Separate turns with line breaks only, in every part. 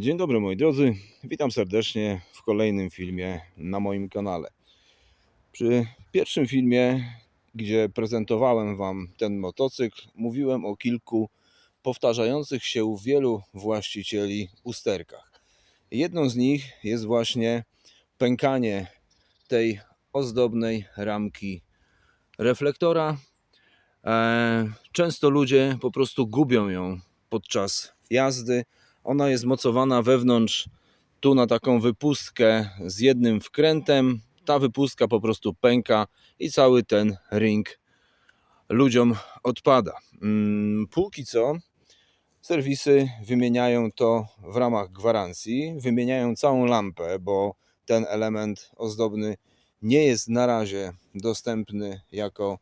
Dzień dobry moi drodzy, witam serdecznie w kolejnym filmie na moim kanale. Przy pierwszym filmie, gdzie prezentowałem Wam ten motocykl, mówiłem o kilku powtarzających się u wielu właścicieli usterkach. Jedną z nich jest właśnie pękanie tej ozdobnej ramki reflektora. E, Często ludzie po prostu gubią ją podczas jazdy. Ona jest mocowana wewnątrz tu na taką wypustkę z jednym wkrętem. Ta wypustka po prostu pęka i cały ten ring ludziom odpada. Mm, Póki co serwisy wymieniają to w ramach gwarancji, wymieniają całą lampę, bo ten element ozdobny nie jest na razie dostępny jako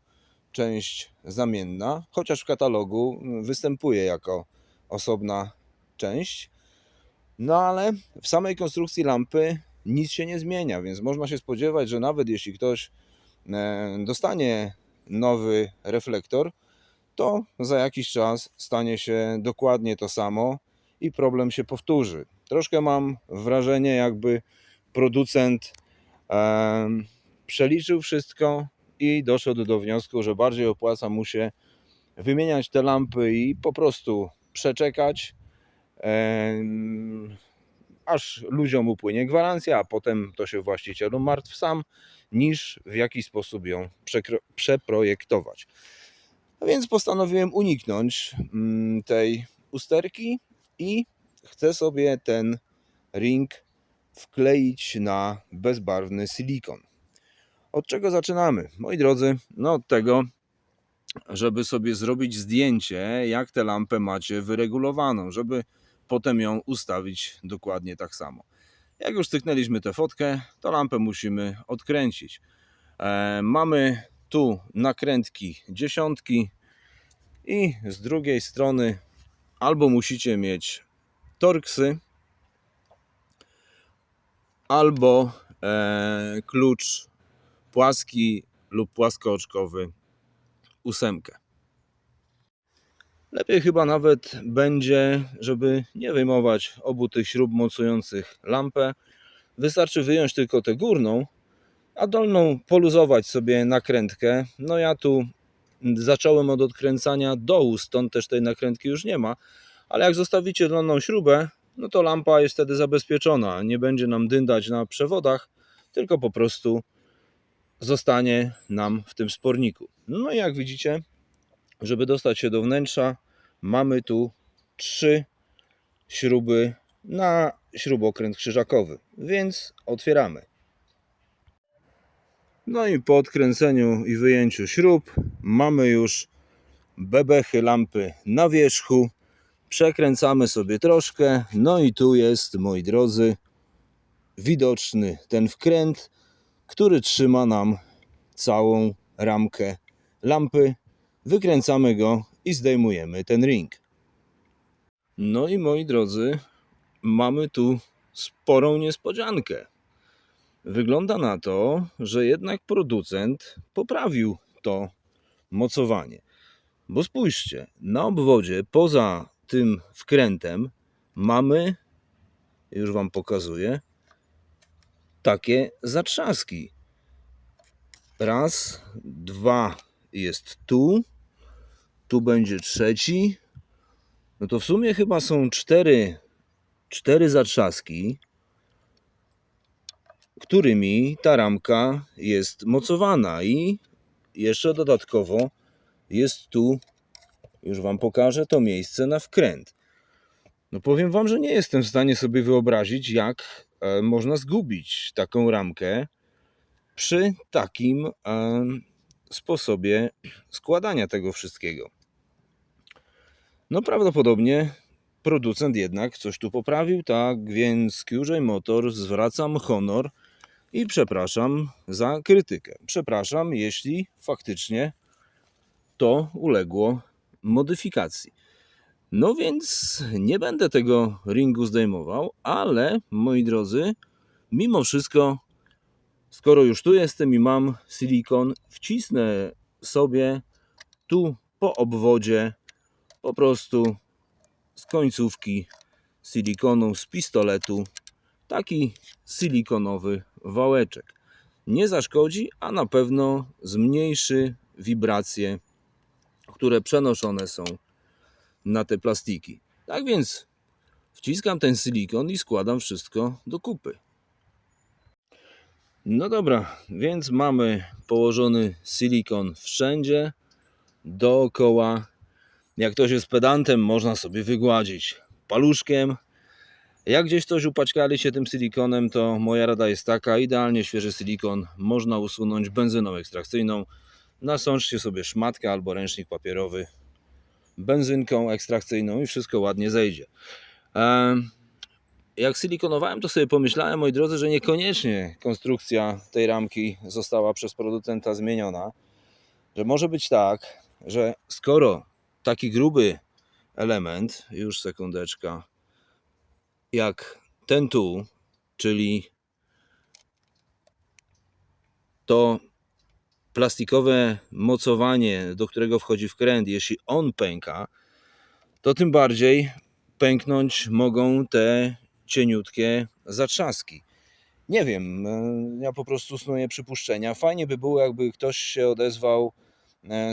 część zamienna, chociaż w katalogu występuje jako osobna część. No ale w samej konstrukcji lampy nic się nie zmienia, więc można się spodziewać, że nawet jeśli ktoś e, dostanie nowy reflektor, to za jakiś czas stanie się dokładnie to samo i problem się powtórzy. Troszkę mam wrażenie, jakby producent em, przeliczył wszystko i doszedł do wniosku, że bardziej opłaca mu się wymieniać te lampy i po prostu przeczekać, aż ludziom upłynie gwarancja, a potem to się właścicielu martw sam, niż w jakiś sposób ją przeprojektować. A więc postanowiłem uniknąć mm, tej usterki i chcę sobie ten ring wkleić na bezbarwny silikon. Od czego zaczynamy? Moi drodzy, no od tego, żeby sobie zrobić zdjęcie, jak tę lampę macie wyregulowaną, żeby potem ją ustawić dokładnie tak samo. Jak już styknęliśmy tę fotkę, to lampę musimy odkręcić. E, mamy tu nakrętki dziesiątki i z drugiej strony albo musicie mieć torksy, albo e, klucz płaski lub płaskooczkowy ósemkę. Lepiej chyba nawet będzie, żeby nie wyjmować obu tych śrub mocujących lampę. Wystarczy wyjąć tylko tę górną, a dolną poluzować sobie nakrętkę. No ja tu zacząłem od odkręcania dołu, stąd też tej nakrętki już nie ma. Ale jak zostawicie dolną śrubę, no to lampa jest wtedy zabezpieczona. Nie będzie nam dyndać na przewodach, tylko po prostu zostanie nam w tym sporniku. No i jak widzicie, żeby dostać się do wnętrza, mamy tu trzy śruby na śrubokręt krzyżakowy, więc otwieramy. No i po odkręceniu i wyjęciu śrub mamy już bebechy lampy na wierzchu. Przekręcamy sobie troszkę. No i tu jest, moi drodzy, widoczny ten wkręt, który trzyma nam całą ramkę lampy. Wykręcamy go i zdejmujemy ten ring. No i moi drodzy, mamy tu sporą niespodziankę. Wygląda na to, że jednak producent poprawił to mocowanie. Bo spójrzcie, na obwodzie poza tym wkrętem mamy, już Wam pokazuję, takie zatrzaski. Raz, dwa jest tu, tu będzie trzeci. No to w sumie chyba są cztery, cztery zatrzaski, którymi ta ramka jest mocowana i jeszcze dodatkowo jest tu, już Wam pokażę, to miejsce na wkręt. No powiem Wam, że nie jestem w stanie sobie wyobrazić, jak e, można zgubić taką ramkę przy takim sposobie składania tego wszystkiego. No prawdopodobnie producent jednak coś tu poprawił, tak więc QJ Motor zwracam honor i przepraszam za krytykę. Przepraszam, jeśli faktycznie to uległo modyfikacji. No więc nie będę tego ringu zdejmował, ale moi drodzy, mimo wszystko, skoro już tu jestem i mam silikon, wcisnę sobie tu po obwodzie po prostu z końcówki silikonu z pistoletu taki silikonowy wałeczek. Nie zaszkodzi, a na pewno zmniejszy wibracje, które przenoszone są na te plastiki. Tak więc wciskam ten silikon i składam wszystko do kupy. No dobra, więc mamy położony silikon wszędzie, dookoła. Jak ktoś jest pedantem, można sobie wygładzić paluszkiem. Jak gdzieś coś upaćkali się tym silikonem, to moja rada jest taka, idealnie świeży silikon można usunąć benzyną ekstrakcyjną. Nasączcie sobie szmatkę albo ręcznik papierowy benzynką ekstrakcyjną i wszystko ładnie zejdzie. Jak silikonowałem, to sobie pomyślałem, moi drodzy, że niekoniecznie konstrukcja tej ramki została przez producenta zmieniona. Że może być tak, że skoro taki gruby element, już sekundeczka, jak ten tu, czyli to plastikowe mocowanie, do którego wchodzi wkręt, jeśli on pęka, to tym bardziej pęknąć mogą te cieniutkie zatrzaski. Nie wiem, e, ja po prostu snuję przypuszczenia. Fajnie by było, jakby ktoś się odezwał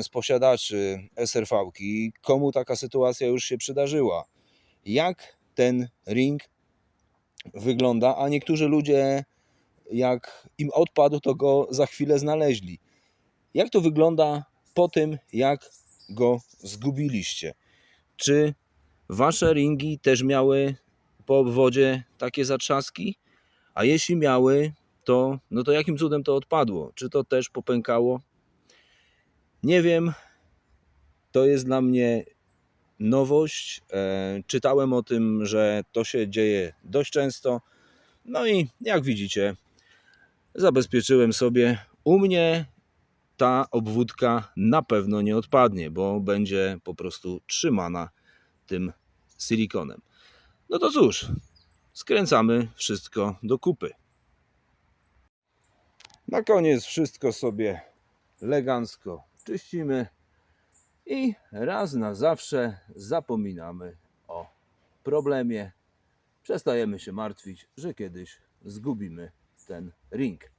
z posiadaczy SRV-ki, komu taka sytuacja już się przydarzyła. Jak ten ring wygląda, a niektórzy ludzie, jak im odpadł, to go za chwilę znaleźli. Jak to wygląda po tym, jak go zgubiliście? Czy wasze ringi też miały po obwodzie takie zatrzaski? A jeśli miały, to, no to jakim cudem to odpadło? Czy to też popękało? Nie wiem. To jest dla mnie nowość. E, czytałem o tym, że to się dzieje dość często. No i jak widzicie, zabezpieczyłem sobie. U mnie ta obwódka na pewno nie odpadnie, bo będzie po prostu trzymana tym silikonem. No to cóż, skręcamy wszystko do kupy. Na koniec wszystko sobie elegancko czyścimy i raz na zawsze zapominamy o problemie. Przestajemy się martwić, że kiedyś zgubimy ten ring.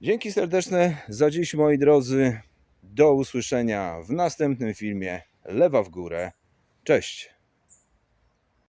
Dzięki serdeczne za dziś, moi drodzy. Do usłyszenia w następnym filmie. Lewa w górę. Cześć.